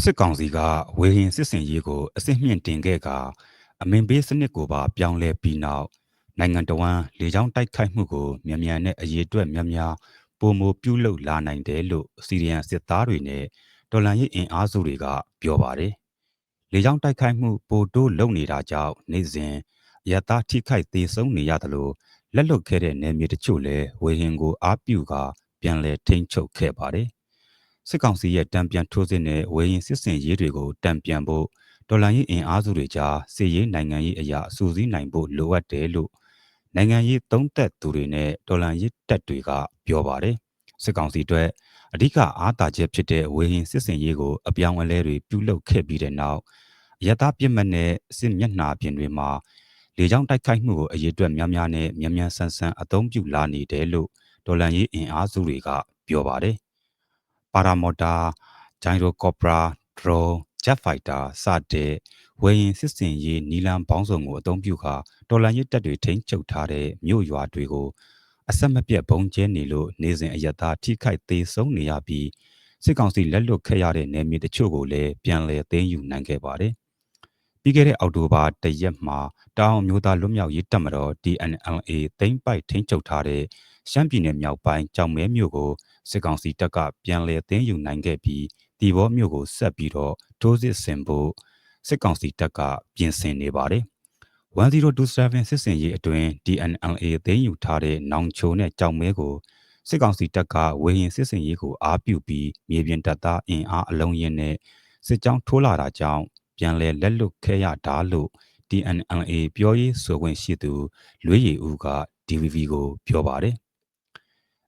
စစ်ကောင်စီကဝေဟင်စစ်စင်ရေးကိုအစစ်မြင့်တင်ခဲ့ကအမင်ပေးစနစ်ကိုပါပြောင်းလဲပြီးနောက်နိုင်ငံတော်ဝန်လေကြောင်းတိုက်ခိုက်မှုကိုမြန်မြန်နဲ့အရေးအတွက်များများပုံမပြုလုပ်လာနိုင်တယ်လို့စီရီယန်စစ်သားတွေနဲ့တော်လန်ရေးအင်အားစုတွေကပြောပါတယ်။လေကြောင်းတိုက်ခိုက်မှုပိုတိုးလုပ်နေတာကြောင့်နေစဉ်ရတာထိခိုက်သေးဆုံးနေရသလိုလက်လွတ်ခဲ့တဲ့နယ်မြေတချို့လည်းဝေဟင်ကိုအားပြုကပြန်လည်ထိန်းချုပ်ခဲ့ပါတယ်။ စစ်ကောင်စီရဲ့တံပြန်ထိုးစစ်နဲ့ဝေရင်စစ်စင်ရေးတွေကိုတံပြန်ဖို့ဒေါ်လာရေးအင်အားစုတွေကြားစစ်ရေးနိုင်ငံရေးအရာအစူးစီးနိုင်ဖို့လိုအပ်တယ်လို့နိုင်ငံရေးသုံးသက်သူတွေနဲ့ဒေါ်လာရေးတက်တွေကပြောပါတယ်စစ်ကောင်စီအတွက်အဓိကအားသာချက်ဖြစ်တဲ့ဝေရင်စစ်စင်ရေးကိုအပြောင်းအလဲတွေပြုလုပ်ခဲ့ပြီးတဲ့နောက်ရတာပြစ်မှတ်နဲ့စစ်မျက်နှာပြင်တွေမှာလေကြောင်းတိုက်ခိုက်မှုကိုအရေးအတွက်များများနဲ့မြန်မြန်ဆန်ဆန်အသုံးပြုလာနေတယ်လို့ဒေါ်လာရေးအင်အားစုတွေကပြောပါတယ် ပါရာမော်တာဂျိုင်ရိုကော့ပရာဒရုန်းဂျက်ဖိုက်တာစတဲ့ဝယ်ရင်စစ်စင်ရေးနီလန်ပေါင်းစုံကိုအသုံးပြုခါတော်လန်ရစ်တပ်တွေထိန်းချုပ်ထားတဲ့မြို့ရွာတွေကိုအဆက်မပြတ်ဘုံကျဲနေလို့နေစဉ်အယက်သားထိခိုက်သေးဆုံးနေရပြီးစစ်ကောင်စီလက်လွတ်ခဲ့ရတဲ့နယ်မြေတချို့ကိုလည်းပြန်လည်သိမ်းယူနိုင်ခဲ့ပါတယ်။ပြီးခဲ့တဲ့အောက်တိုဘာတရက်မှာတောင်မျိုးသားလွတ်မြောက်ရေးတပ်မတော် DNLA သိမ်းပိုက်ထိန်းချုပ်ထားတဲ့ရှမ်းပြည်နယ်မြောက်ပိုင်းကြောင်မဲမြို့ကို စစ်ကောင်စီတပ်ကပြန်လည်သိမ်းယူနိုင်ခဲ့ပြီးဒီဘောမြို့ကိုဆက်ပြီးတော့ထိုးစစ်ဆင်ဖို့စစ်ကောင်စီတပ်ကပြင်ဆင်နေပါတယ်။1027စစ်စင်ရေးအတွင်း DNLA သိမ်းယူထားတဲ့နောင်ချိုနဲ့ကြောင်မဲကိုစစ်ကောင်စီတပ်ကဝေဟင်စစ်စင်ရေးကိုအားပြုပြီးမြေပြင်တပ်သားအင်အားအလုံးရင်းနဲ့စစ်ကြောင်းထိုးလာတာကြောင့်ပြန်လည်လက်လွတ်ခဲ့ရတာလို့ DNLA ပြောရေးဆိုခွင့်ရှိသူလွေးရည်ဦးက DVB ကိုပြောပါတယ်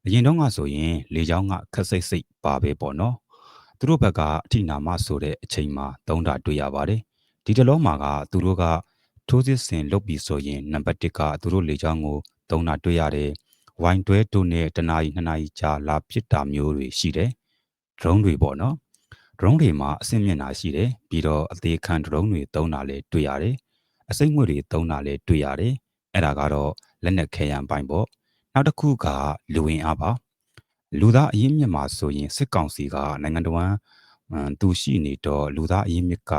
အရင်တော့ကဆိုရင်လေချောင်းကခက်စိတ်စိတ်ပါပဲပေါ့နော်သူတို့ဘက်ကအထိနာမဆိုတဲ့အချိန်မှာသုံးတာတွေ့ရပါတယ်ဒီတလုံးမှာကသူတို့ကထိုးစစ်ဆင်လုပ်ပြီးဆိုရင်နံပါတ်1ကသူတို့လေချောင်းကိုသုံးတာတွေ့ရတယ်ဝိုင်းတွဲတို့နဲ့တနာရီနှစ်နာရီကြာလာပစ်တာမျိုးတွေရှိတယ်ဒရုန်းတွေပေါ့နော်ဒရုန်းတွေမှာအဆင့်မြင့်တာရှိတယ်ပြီးတော့အသေးခံဒရုန်းတွေသုံးတာလည်းတွေ့ရတယ်အစိမ့်ငွေတွေသုံးတာလည်းတွေ့ရတယ်အဲ့ဒါကတော့လက်နက်ခဲယံပိုင်းပေါ့ နောက်တစ်ခုကလူဝင်အားပါလူသားအရင်းမြစ်မှာဆိုရင်စစ်ကောင်စီကနိုင်ငံတော်ဝန်သူရှိနေတော့လူသားအရင်းမြစ်က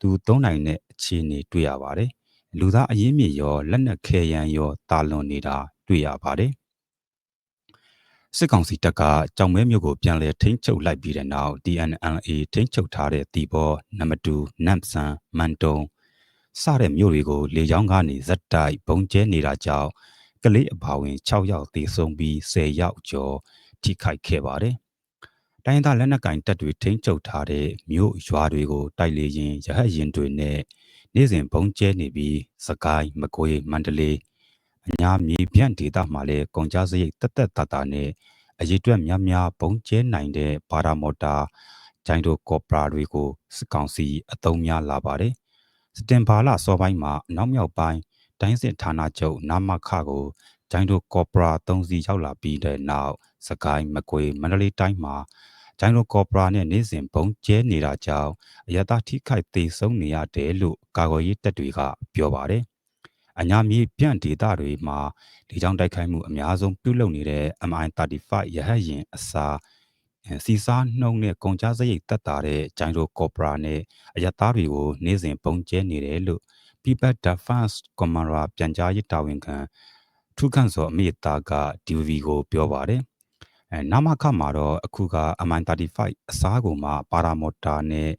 သူသုံးနိုင်တဲ့အခြေအနေတွေ့ရပါတယ်လူသားအရင်းမြစ်ရောလက်နက်ခဲယံရောတာလွန်နေတာတွေ့ရပါတယ်စစ်ကောင်စီတပ်ကကြောင်မဲမြို့ကိုပြန်လည်ထိန်းချုပ်လိုက်ပြီးတဲ့နောက် DNLA ထိန်းချုပ်ထားတဲ့တီဘောနံပါတ်2နမ်ဆန်မန်တုံစတဲ့မြို့တွေကိုလေကြောင်းကနေဇက်တိုက်ပုံကျဲနေတာကြောင့် ကလေးအပါဝင်6ယောက်သေဆုံးပြီး10ယောက်ကျော်ထိခိုက်ခဲ့ပါတယ်။တိုင်းသားလက်နက်ကင်တပ်တွေထိန်းချုပ်ထားတဲ့မြို့ရွာတွေကိုတိုက်လေရင်ရဟတ်ရင်တွေနဲ့နေ့စဉ်ဘုံကျဲနေပြီးစကိုင်းမကွေးမန္တလေးအညာမြေပြန့်ဒေသမှာလည်းကုန်ကြစရိတ်တက်တက်တာတာနဲ့အရေးအတွက်များများဘုံကျဲနိုင်တဲ့ဘာရာမော်တာဂျိုင်းတို့ကော့ပရာတွေကိုစစ်ကောင်စီအသုံးများလာပါတယ်။စတင်ဘာလစောပိုင်းမှာနောက်မြောက်ပိုင်း တိုင်းစစ်ဌာနချုပ်နာမခကိုဂျိုင်းတို့ကော်ပရာ၃စီရောက်လာပြီးတဲ့နောက်စကိုင်းမကွေမန္တလေးတိုင်းမှာဂျိုင်းတို့ကော်ပရာနဲ့နေစဉ်ဘုံကျဲနေတာကြောင့်အရသာထိခိုက်သေးဆုံးနေရတယ်လို့ကာကွယ်ရေးတပ်တွေကပြောပါတယ်။အညာမြေပြန့်ဒေသတွေမှာဒီကြောင့်တိုက်ခိုက်မှုအများဆုံးပြုလုပ်နေတဲ့ MI35 ရဟတ်ယာဉ်အစားစီစားနှုံနဲ့ကုန်ကြစရိတ်တက်တာတဲ့ဂျိုင်းတို့ကော်ပရာနဲ့အရသားတွေကိုနေစဉ်ပုံကျဲနေတယ်လို့ People Defense Command ပြန်ကြားရေးတာဝန်ခံထုခန့်စောအမိတာက DVB ကိုပြောပါတယ်အဲနာမခမှာတော့အခုက MI35 အစားကိုမှပါရာမော်တာနဲ့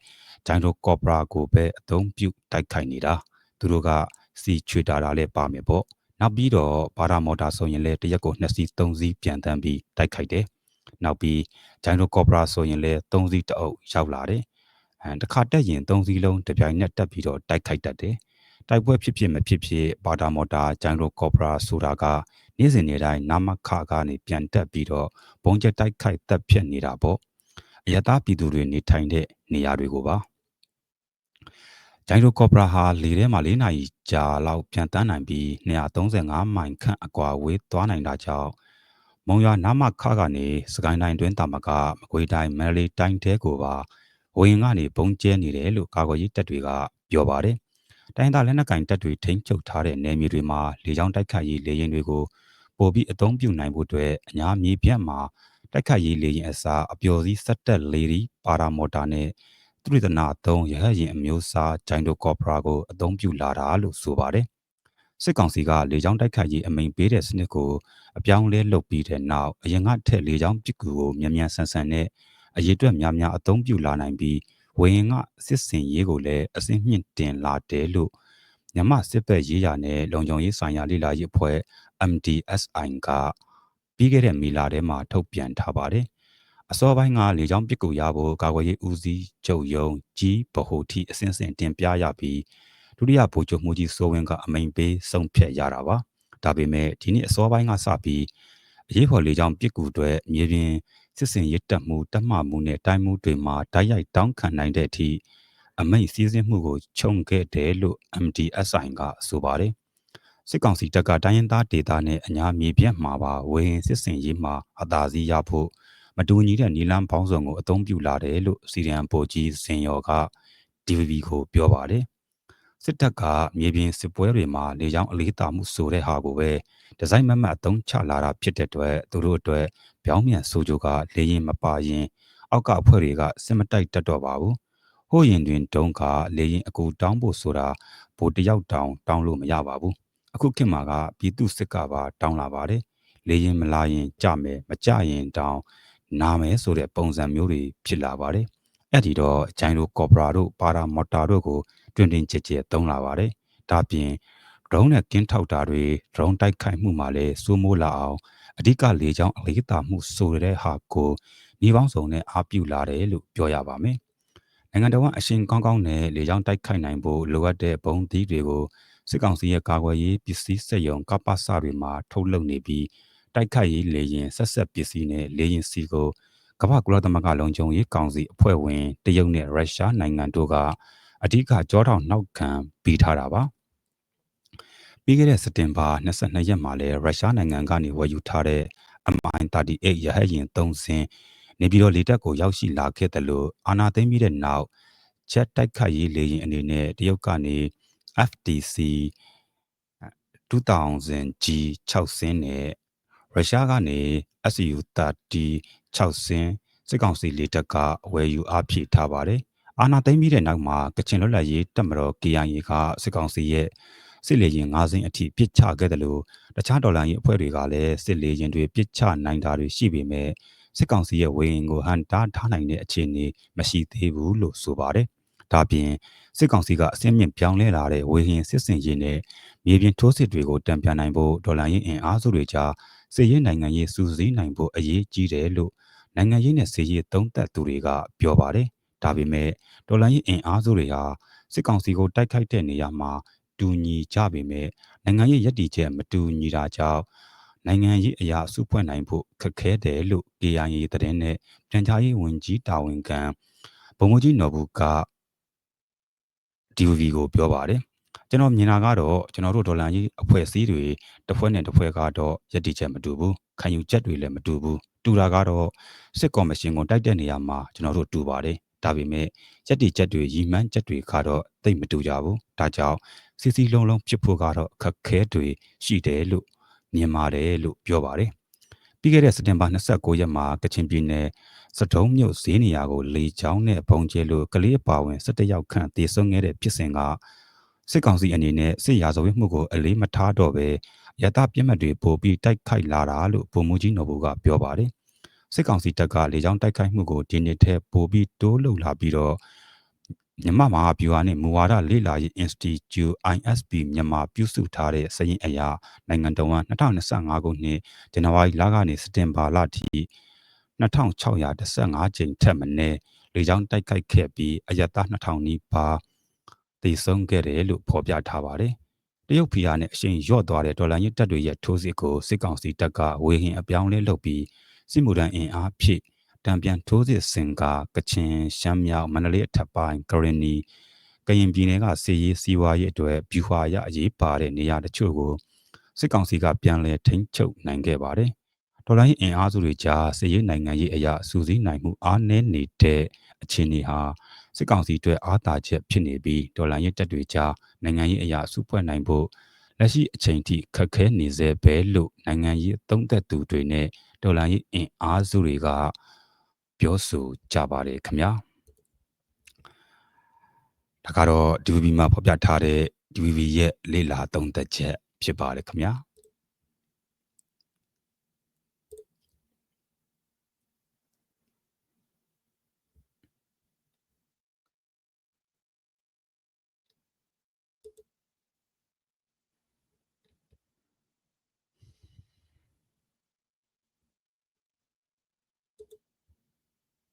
ဂျိုင်းတို့ကော့ပရာကိုပဲအသုံးပြုတိုက်ခိုက်နေတာသူတို့ကစီချွေတာတာလည်းပါမယ်ပေါ့နောက်ပြီးတော့ပါရာမော်တာဆိုရင်လည်းတရက်ကို2စီး3စီးပြန်တန်းပြီးတိုက်ခိုက်တယ်နောက်ပြီးဂျိုင်းတို့ကော့ပရာဆိုရင်လည်း3စီးတအုပ်ရောက်လာတယ်အဲတခါတက်ရင်3စီးလုံးတပြိုင်နက်တက်ပြီးတော့တိုက်ခိုက်တတ်တယ် တိုက်ပွဲဖြစ်ဖြစ်မဖြစ်ဖြစ်ဘာတာမော်တာဂျိုင်ရိုကော့ပရာဆိုတာကနေ့စဉ်နေ့တိုင်းနာမခကနေပြန်တက်ပြီးတော့ဘုံကျက်တိုက်ခိုက်တက်ဖြစ်နေတာပေါ့အယတာပြည်သူတွေနေထိုင်တဲ့နေရာတွေကိုပါဂျိုင်ရိုကော့ပရာဟာလေထဲမှာ၄နာရီကြာလောက်ပြန်တန်းနိုင်ပြီး235မိုင်ခန့်အကွာဝေးသွားနိုင်တာကြောင့်မုံရွာနာမခကနေစကိုင်းတိုင်းတွင်းတာမကမကွေးတိုင်းမန္တလေးတိုင်းတဲကိုပါဝင်ကနေပုံကျဲနေတယ်လို့ကာကွယ်ရေးတပ်တွေကပြောပါတယ် တိုင်းသားလက်နက်ကင်တပ်တွေထိန်းချုပ်ထားတဲ့နယ်မြေတွေမှာလေကြောင်းတိုက်ခိုက်ရေးလေယာဉ်တွေကိုပို့ပြီးအသုံးပြုနိုင်ဖို့အတွက်အများမြေပြန့်မှာတိုက်ခိုက်ရေးလေယာဉ်အစားအပျော်စီးစက်တက်လေဒီပါရာမော်တာနဲ့သူရိဒနာသုံးရဟတ်ရင်အမျိုးအစားဂျိုင်ဒိုကော်ပရာကိုအသုံးပြုလာတာလို့ဆိုပါတယ်စစ်ကောင်စီကလေကြောင်းတိုက်ခိုက်ရေးအမိန်ပေးတဲ့စနစ်ကိုအပြောင်းလဲလုပ်ပြီးတဲ့နောက်အရင်ကထက်လေကြောင်းပစ်ကူကိုမြန်မြန်ဆန်ဆန်နဲ့အရေးအတွက်များများအသုံးပြုလာနိုင်ပြီး ဝရင်ကစစ်စင်ရေးကိုလည်းအစင်းမြင့်တင်လာတယ်လို့မြမစစ်ဘက်ရေးရာနဲ့လုံခြုံရေးဆိုင်ရာလိလာရေးအဖွဲ့ MDSI ကပြီးခဲ့တဲ့မီလာထဲမှာထုတ်ပြန်ထားပါတယ်အစောပိုင်းကလေကြောင်းပစ်ကူရဖို့ကာကွယ်ရေးဦးစီးချုပ်ယုံကြီးဗဟိုထိအစဉ်စဉ်တင်ပြရပြီးဒုတိယဗိုလ်ချုပ်မှုကြီးစိုးဝင်းကအမိန်ပေးဆုံးဖြတ်ရတာပါဒါပေမဲ့ဒီနေ့အစောပိုင်းကစပြီးအရေးပေါ်လေကြောင်းပစ်ကူတွေမြေပြင် စစ်စင်ရစ်တက်မှုတက်မှမှုနဲ့တိုင်းမှုတွေမှာတိုက်ရိုက်တောင်းခံနိုင်တဲ့အထိအမိတ်စည်းစင်းမှုကိုခြုံခဲ့တယ်လို့ MDSI ကဆိုပါတယ်စစ်ကောင်စီတပ်ကတိုင်းရင်းသားဒေသနဲ့အညာမြေပြန့်မှာပါဝေဟင်စစ်စင်ရေးမှာအသာစီးရဖို့မတူညီတဲ့နီလန်းပေါင်းစုံကိုအသုံးပြုလာတယ်လို့စီရန်ပိုကြီးစင်ရော်က DVB ကိုပြောပါတယ် စစ်တပ်ကမြေပြင်စစ်ပွဲတွေမှာလေကြောင်းအလေးတာမှုဆိုတဲ့ဟာကိုပဲဒီဇိုင်းမမတ်အသုံးချလာတာဖြစ်တဲ့အတွက်သူတို့အတွက်ပြောင်းပြန်ဆိုကြကလေရင်မပါရင် အောက်ကအဖွဲ့တွေကစစ်မတိုက်တတ်တော့ပါဘူးဟိုရင်တွင်တုံးကလေရင်အကူတောင်းဖို့ဆိုတာဘိုတယောက်တောင်းတောင်းလို့မရပါဘူးအခုခေတ်မှာကပြည်သူစစ်ကပါတောင်းလာပါတယ်လေရင်မလာရင်ကြမယ်မကြရင်တောင်းနာမယ်ဆိုတဲ့ပုံစံမျိုးတွေဖြစ်လာပါတယ် အဲ့ဒီတော့ဂျိုင်းတို့ကော်ပိုရာတို့ပါရာမော်တာတို့ကိုတွင်တွင်ကြဲကြဲသုံးလာပါတယ်ဒါပြင်ဒရုန်းနဲ့ကင်းထောက်တာတွေဒရုန်းတိုက်ခိုက်မှုမှာလည်းစိုးမိုးလာအောင်အဓိကလေကြောင်းအလေးသာမှုဆိုတဲ့ဟာကိုညီပေါင်းစုံနဲ့အားပြုလာတယ်လို့ပြောရပါမယ်နိုင်ငံတော်ကအရှင်ကောင်းကောင်းနဲ့လေကြောင်းတိုက်ခိုက်နိုင်ဖို့လိုအပ်တဲ့ဘုံသီးတွေကိုစစ်ကောင်စီရဲ့ကာကွယ်ရေးပစ္စည်းစက်ရုံကပ္ပစတွေမှာထုတ်လုပ်နေပြီးတိုက်ခိုက်ရေးလေရင်ဆက်ဆက်ပစ္စည်းနဲ့လေရင်စီကို ကမ္ဘာကုလသမဂ္ဂလုံခြုံရေးကောင်စီအဖွဲ့ဝင်တရုတ်နဲ့ရုရှားနိုင်ငံတို့ကအဓိကကြောထောင်နောက်ခံပေးထားတာပါပြီးခဲ့တဲ့စက်တင်ဘာ22ရက်မှာလဲရုရှားနိုင်ငံကနေဝယ်ယူထားတဲ့ MI38 ရဟတ်ယာဉ်3စင်းနေပြည်တော်လေတပ်ကိုရောက်ရှိလာခဲ့တယ်လို့အာနာသိမ့်ပြီးတဲ့နောက်ချက်တိုက်ခိုက်ရေးလေယာဉ်အနေနဲ့တရုတ်ကနေ FTC 2000G 6စင်းနဲ့ရုရှားကနေ SU-30 6စင်းစစ်ကောင်စီလေတပ်ကဝယ်ယူအားဖြည့်ထားပါတယ်။အာဏာသိမ်းပြီးတဲ့နောက်မှာကချင်လွတ်လပ်ရေးတပ်မတော် KIA ကစစ်ကောင်စီရဲ့စစ်လေရင်၅စင်းအထိပစ်ချခဲ့တယ်လို့တခြားဒေါ်လာရေးအဖွဲ့တွေကလည်းစစ်လေရင်တွေပစ်ချနိုင်တာတွေရှိပေမဲ့စစ်ကောင်စီရဲ့ဝေရင်ကိုဟန်တားထားနိုင်တဲ့အခြေအနေမရှိသေးဘူးလို့ဆိုပါတယ်။ဒါပြင်စစ်ကောင်စီကအစင်းမြင့်ပြောင်းလဲလာတဲ့ဝေဟင်စစ်စင်ရေးနဲ့မြေပြင်ထိုးစစ်တွေကိုတံပြန်နိုင်ဖို့ဒေါ်လာရင်းအင်အားစုတွေကြားစစ်ရေးနိုင်ငံရေးစူးစီးနိုင်ဖို့အရေးကြီးတယ်လို့ နိုင်ငံရေးနဲ့စစ်ရေးသုံးသပ်သူတွေကပြောပါတယ်။ဒါပေမဲ့ဒေါ်လာရင်းအင်အားစုတွေဟာစစ်ကောင်စီကိုတိုက်ခိုက်တဲ့နေရာမှာတူညီကြပေမဲ့နိုင်ငံရေးရည်တည်ချက်မတူညီတာကြောင့်နိုင်ငံရေးအရာစုဖွဲ့နိုင်ဖို့ခက်ခဲတယ်လို့ KIA သတင်းနဲ့ပြန်ကြားရေးဝန်ကြီးတာဝန်ခံဗိုလ်မှူးကြီးနော်ဘူးက DVB ကိုပြောပါတယ်ကျွန်တော်မြင်တာကတော့ကျွန်တော်တို့ဒေါ်လာကြီးအဖွဲ့အစည်းတွေတစ်ဖွဲ့နဲ့တစ်ဖွဲ့ကတော့ယက်တီချက်မတူဘူးခံယူချက်တွေလည်းမတူဘူး တူတာကတော့စစ်ကော်မရှင်ကိုတိုက်တဲ့နေရာမှာကျွန်တော်တို့တူပါတယ်ဒါပေမဲ့ယက်တီချက်တွေရီမှန်းချက်တွေကတော့သိမတူကြဘူးဒါကြောင့်စီစီလုံးလုံးဖြစ်ဖို့ကတော့ခက်ခဲတွေရှိတယ်လို့မြင်ပါတယ်လို့ပြောပါတယ်ပြီးခဲ့တဲ့စက်တင်ဘာ29ရက်မှာကချင်ပြည်နယ်စတုံးမြို့ဈေးနေရာကိုလေချောင်းနဲ့ပုံကျဲလို့ကလေးပါဝင်17ယောက်ခန့်တည်ဆုံခဲ့တဲ့ဖြစ်စဉ်ကစစ်ကောင်စီအနေနဲ့စစ်ရာဇဝတ်မှုကိုအလေးမထားတော့ပဲရတပြစ်မှတ်တွေပို့ပြီးတိုက်ခိုက်လာတာလို့ဗိုလ်မှူးကြီးနော်ဘူကပြောပါတယ် စစ်ကောင်စီတပ်ကလေကြောင်းတိုက်ခိုက်မှုကိုဒီနှစ်ထဲပို့ပြီးတိုးလှုပ်လာပြီးတော့မြန်မာမဟာဗျူဟာနဲ့မူဝါဒလေ့လာရေး Institute ISP မြန်မာပြုစုထားတဲ့စရင်အရာနိုင်ငံတော်ဝန်2025ခုနှစ်ဇန်နဝါရီလကနေစက်တင်ဘာလထိ2615ကြိမ်ထက်မနည်းလေကြောင်းတိုက်ခိုက်ခဲ့ပြီးအယက်သား2000နီးပါးတည်ဆုံးခဲ့တယ်လို့ဖော်ပြထားပါတယ်။တရုတ်ဖီယာနဲ့အရှင်ရော့သွားတဲ့ဒေါ်လာရင်းတပ်တွေရဲ့ထိုးစစ်ကိုစစ်ကောင်စီတပ်ကဝေဟင်အပြောင်းလဲလုပ်ပြီး စစ်မှုထမ်းအင်အားဖြည့်တံပြန်ထိုးစစ်စင်ကကချင်ရှမ်းမြောက်မန္တလေးအထက်ပိုင်းကရင်နီကရင်ပြည်နယ်ကစီရေးစီးပွားရေးအတွက်ဗျူဟာရအရေးပါတဲ့နေရာတချို့ကိုစစ်ကောင်စီကပြန်လည်ထိန်းချုပ်နိုင်ခဲ့ပါတယ်။ဒေါ်လာရေးအင်အားစုတွေကြားစီရေးနိုင်ငံရေးအရာစူးစီးနိုင်မှုအားနည်းနေတဲ့အခြေအနေဟာစစ်ကောင်စီအတွက်အားသာချက်ဖြစ်နေပြီးဒေါ်လာရေးတက်တွေကြားနိုင်ငံရေးအရာစုဖွဲ့နိုင်ဖို့လက်ရှိအချိန်ထိခက်ခဲနေစေပဲလို့နိုင်ငံရေးသုံးသက်သူတွေနဲ့ ဒေါ်လာရေးအင်အားစုတွေကပြောဆိုကြပါတယ်ခင်ဗျာဒါကတော့ DVB မှာဖော်ပြထားတဲ့ DVB ရဲ့လေလာသုံးသက်ချက်ဖြစ်ပါတယ်ခင်ဗျာ